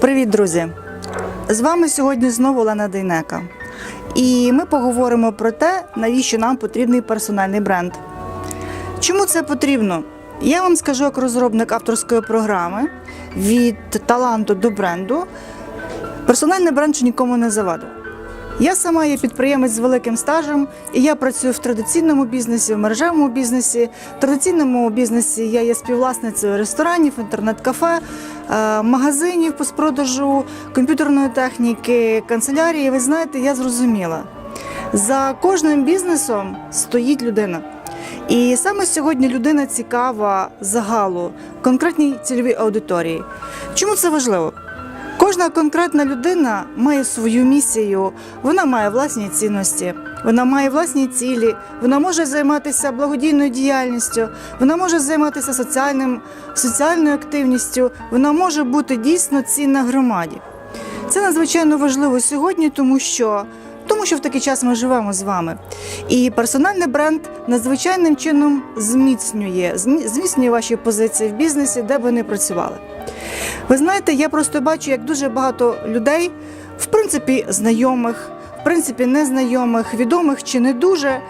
Привіт, друзі! З вами сьогодні знову Лена Дейнека. І ми поговоримо про те, навіщо нам потрібний персональний бренд. Чому це потрібно? Я вам скажу як розробник авторської програми від таланту до бренду. Персональний бренд нікому не завадив. Я сама є підприємець з великим стажем, і я працюю в традиційному бізнесі, в мережевому бізнесі. В традиційному бізнесі я є співвласницею ресторанів, інтернет-кафе, е, магазинів по продажу комп'ютерної техніки, канцелярії. Ви знаєте, я зрозуміла. За кожним бізнесом стоїть людина. І саме сьогодні людина цікава загалу конкретній цільовій аудиторії. Чому це важливо? Кожна конкретна людина має свою місію, вона має власні цінності, вона має власні цілі, вона може займатися благодійною діяльністю, вона може займатися соціальним, соціальною активністю, вона може бути дійсно цінна громаді. Це надзвичайно важливо сьогодні, тому що. Тому що в такий час ми живемо з вами. І персональний бренд надзвичайним чином зміцнює, зміцнює ваші позиції в бізнесі, де б ви не працювали. Ви знаєте, я просто бачу, як дуже багато людей, в принципі, знайомих, в принципі, незнайомих, відомих чи не дуже,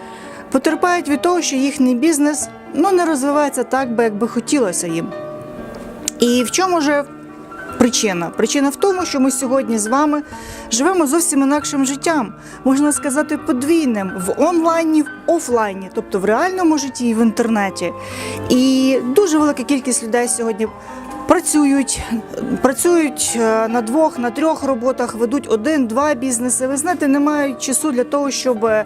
потерпають від того, що їхній бізнес ну, не розвивається так, би, як би хотілося їм. І в чому же причина? Причина в тому, що ми сьогодні з вами живемо зовсім інакшим життям, можна сказати, подвійним в онлайні, в офлайні, тобто в реальному житті і в інтернеті. І дуже велика кількість людей сьогодні. Працюють, працюють е, на двох, на трьох роботах, ведуть один-два бізнеси. Ви знаєте, не мають часу для того, щоб е,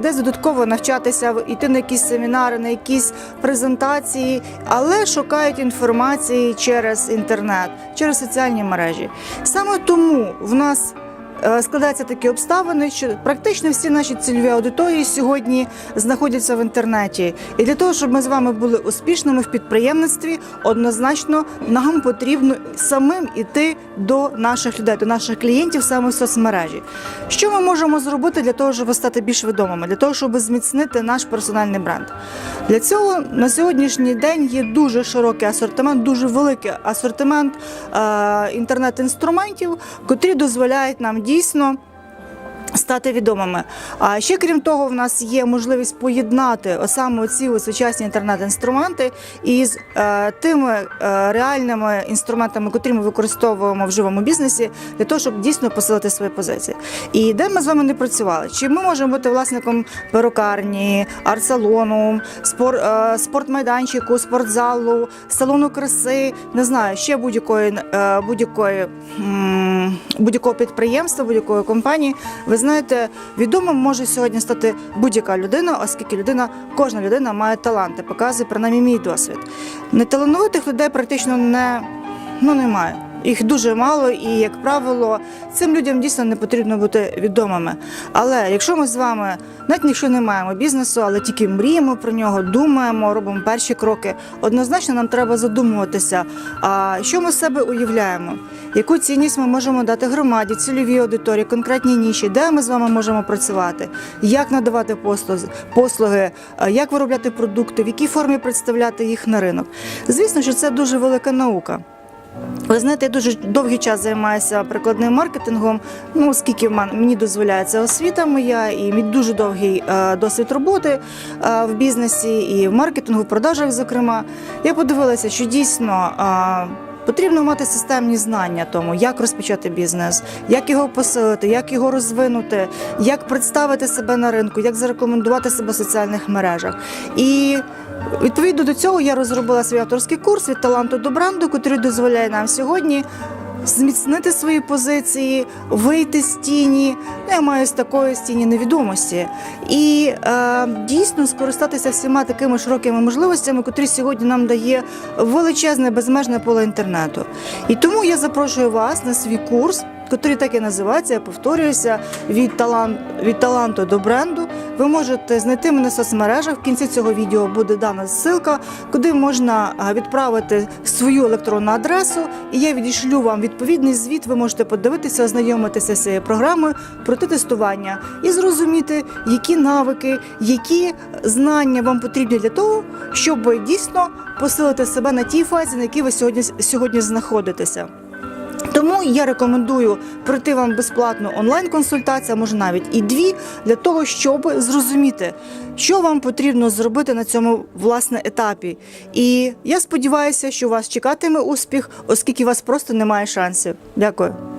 десь додатково навчатися, йти на якісь семінари, на якісь презентації, але шукають інформації через інтернет, через соціальні мережі. Саме тому в нас складаються такі обставини, що практично всі наші цільові аудиторії сьогодні знаходяться в інтернеті. І для того, щоб ми з вами були успішними в підприємництві, однозначно нам потрібно самим іти до наших людей, до наших клієнтів саме в соцмережі. Що ми можемо зробити для того, щоб стати більш відомими, для того, щоб зміцнити наш персональний бренд? Для цього на сьогоднішній день є дуже широкий асортимент, дуже великий асортимент е, інтернет-інструментів, котрі дозволяють нам дійсно. Стати відомими. А ще крім того, в нас є можливість поєднати саме ці сучасні інтернет-інструменти із е, тими е, реальними інструментами, котрі ми використовуємо в живому бізнесі, для того, щоб дійсно посилити свої позиції. І де ми з вами не працювали? Чи ми можемо бути власником перукарні, арт-салону, спор, е, спортмайданчику, спортзалу, салону краси, не знаю, ще будь-якої е, будь-якої будь-якого підприємства, будь-якої компанії. Ви знаєте, відомим може сьогодні стати будь-яка людина, оскільки людина, кожна людина має таланти, показує принаймні мій досвід. Неталановитих людей практично не, ну, немає. Їх дуже мало, і, як правило, цим людям дійсно не потрібно бути відомими. Але якщо ми з вами, навіть якщо не маємо бізнесу, але тільки мріємо про нього, думаємо, робимо перші кроки, однозначно нам треба задумуватися, а що ми себе уявляємо, яку цінність ми можемо дати громаді, цільовій аудиторії, конкретній ніші, де ми з вами можемо працювати, як надавати послуги, послуги, як виробляти продукти, в якій формі представляти їх на ринок. Звісно, що це дуже велика наука. Ви знаєте, я дуже довгий час займаюся прикладним маркетингом. Ну, оскільки мені дозволяє це освіта моя, і мій дуже довгий е, досвід роботи е, в бізнесі і в маркетингу, в продажах, зокрема. Я подивилася, що дійсно. е, Потрібно мати системні знання тому, як розпочати бізнес, як його посилити, як його розвинути, як представити себе на ринку, як зарекомендувати себе в соціальних мережах. І відповідно до цього я розробила свій авторський курс від таланту до бренду, який дозволяє нам сьогодні зміцнити свої позиції, вийти з тіні. Ну, я маю з такої з тіні невідомості, і е, дійсно скористатися всіма такими широкими можливостями, котрі сьогодні нам дає величезне безмежне поле інтернету. І тому я запрошую вас на свій курс котрий так і називається, я повторююся, від, талант, від таланту до бренду. Ви можете знайти мене в соцмережах. В кінці цього відео буде дана ссылка, куди можна відправити свою електронну адресу, і я відійшлю вам відповідний звіт. Ви можете подивитися, ознайомитися з цією програмою, пройти тестування і зрозуміти, які навики, які знання вам потрібні для того, щоб дійсно посилити себе на тій фазі, на якій ви сьогодні, сьогодні знаходитеся. Тому я рекомендую пройти вам безплатну онлайн-консультацію, може навіть і дві, для того, щоб зрозуміти, що вам потрібно зробити на цьому власне етапі. І я сподіваюся, що вас чекатиме успіх, оскільки у вас просто немає шансів. Дякую.